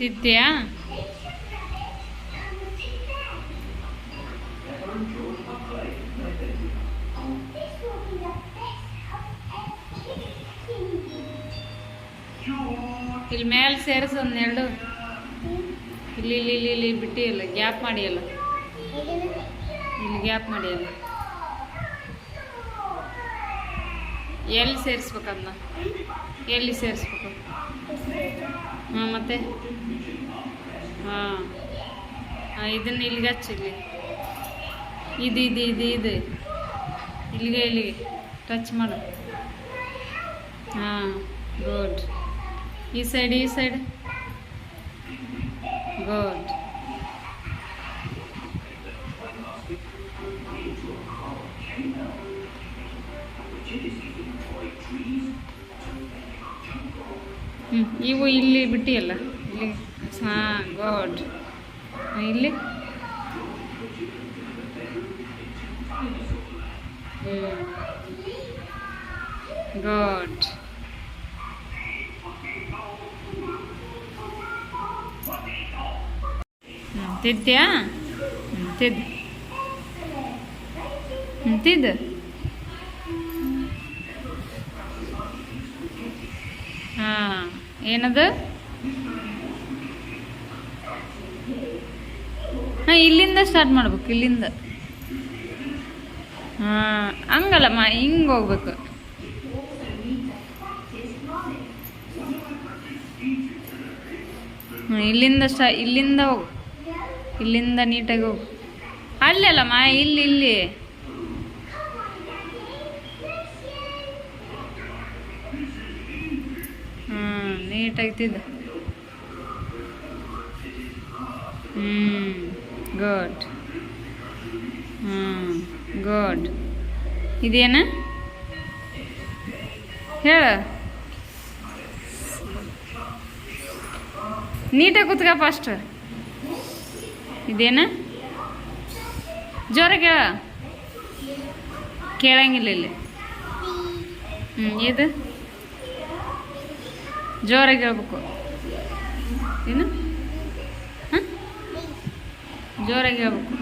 ತಿದ್ದ್ಯಾ ಇಲ್ಲಿ ಮೇಲೆ ಸೇರಿಸು ಒಂದೆರಡು ಇಲ್ಲಿ ಇಲ್ಲಿ ಇಲ್ಲಿ ಇಲ್ಲಿ ಬಿಟ್ಟಿಯಲ್ಲ ಗ್ಯಾಪ್ ಮಾಡಿಯಲ್ಲ ಇಲ್ಲಿ ಗ್ಯಾಪ್ ಮಾಡಿಯಲ್ಲ ಎಲ್ಲಿ ಸೇರಿಸ್ಬೇಕನ್ನ ಎಲ್ಲಿ ಸೇರಿಸ್ಬೇಕು? ಹಾಂ, ಮತ್ತೆ? ಹಾಂ. ಇದನ್ನ ಇಲ್ಲಿಗೆ ಹಚ್ಚಿ ಇಲ್ಲಿ. ಇದು ಇದು ಇದು ಇದು. ಇಲ್ಲಿಗೆ ಇಲ್ಲಿಗೆ. ಟಚ್ ಮಾಡು. ಹಾಂ ಗುಡ್ ಈ ಸೈಡ್ ಈ ಸೈಡ್ ಗುಡ್ ಹ್ಞೂ ಇವು ಇಲ್ಲಿ ಬಿಟ್ಟಿಯಲ್ಲ? ಇಲ್ಲಿ ಹಾಂ ಗಾಡ್. ಇಲ್ಲಿ. ಗಾಡ್. ತಿದ್ದ್ಯಾ ತಿದ್ದು ತಿದ್ದು ಹಾಂ, ಏನದು? ಹಾಂ, ಇಲ್ಲಿಂದ ಸ್ಟಾರ್ಟ್ ಮಾಡ್ಬೇಕು, ಇಲ್ಲಿಂದ. ಹಾಂ ಹಂಗಲ್ಲಮ್ಮ ಹಿಂಗೆ ಹೋಗ್ಬೇಕು. ಇಲ್ಲಿಂದ ಸ್ಟಾ ಇಲ್ಲಿಂದ ಹೋಗು. ಇಲ್ಲಿಂದ ನೀಟಾಗಿ ಹೋಗು. ಅಲ್ಲಲ್ಲಮ್ಮ ಇಲ್ಲಿ ಇಲ್ಲಿ ಹ್ಞೂ ನೀಟಾಗಿ ಹ್ಞೂ ಗುಡ್ ಹ್ಞೂ ಗುಡ್ ಇದೇನ? ಹೇಳ. ನೀಟಾಗಿ ಕೂತ್ಕ ಫಸ್ಟ್ ಇದೇನ? ಜೋರಾಗಿ ಕೇಳ ಕೇಳಂಗಿಲ್ಲ ಇಲ್ಲಿ. ಹ್ಞೂ ಇದು? ಜೋರಾಗಿ ಹೇಳ್ಬೇಕು. ಏನು? ಹಾಂ ಜೋರಾಗಿ ಹೇಳ್ಬೇಕು.